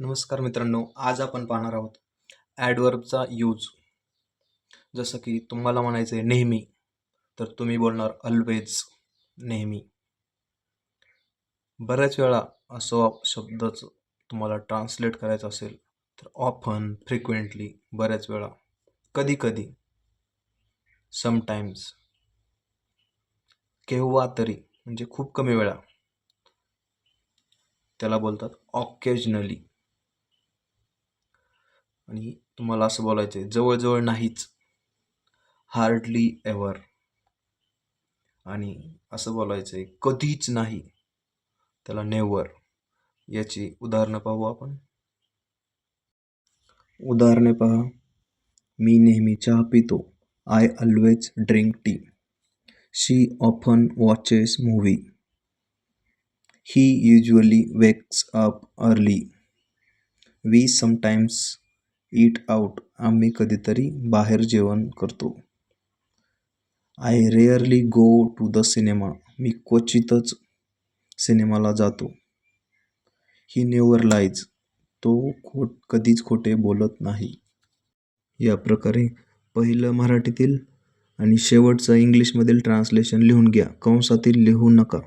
नमस्कार मित्रांनो आज आपण पाहणार आहोत ॲडवर्बचा यूज. जसं की तुम्हाला म्हणायचं आहे नेहमी तर तुम्ही बोलणार अल्वेज नेहमी. बऱ्याच वेळा असं शब्दच तुम्हाला ट्रान्सलेट करायचं असेल तर ऑफन फ्रिक्वेंटली बऱ्याच वेळा. कधी कधी समटाईम्स केव्हा तरी म्हणजे खूप कमी वेळा. त्याला बोलतात ऑकेजनली आणि तुम्हाला असं बोलायचं आहे जवळजवळ नाहीच. हार्डली एव्हर आणि असं बोलायचं आहे कधीच नाही. त्याला नेवर याची उदाहरणं पाहू आपण. उदाहरणे पहा. मी नेहमी चहा पितो. I always drink tea she often watches movie he usually wakes up early we sometimes eat out आम्ही कधीतरी बाहेर जेवण करतो. I rarely go to the cinema मी क्वचितच सिनेमाला जातो. ही नेवर लाईज तो खोट कधीच खोटे बोलत नाही. या प्रकारे पहिलं मराठीतील आणि शेवटचं इंग्लिशमधील ट्रान्सलेशन लिहून घ्या. कंसातील लिहू नका.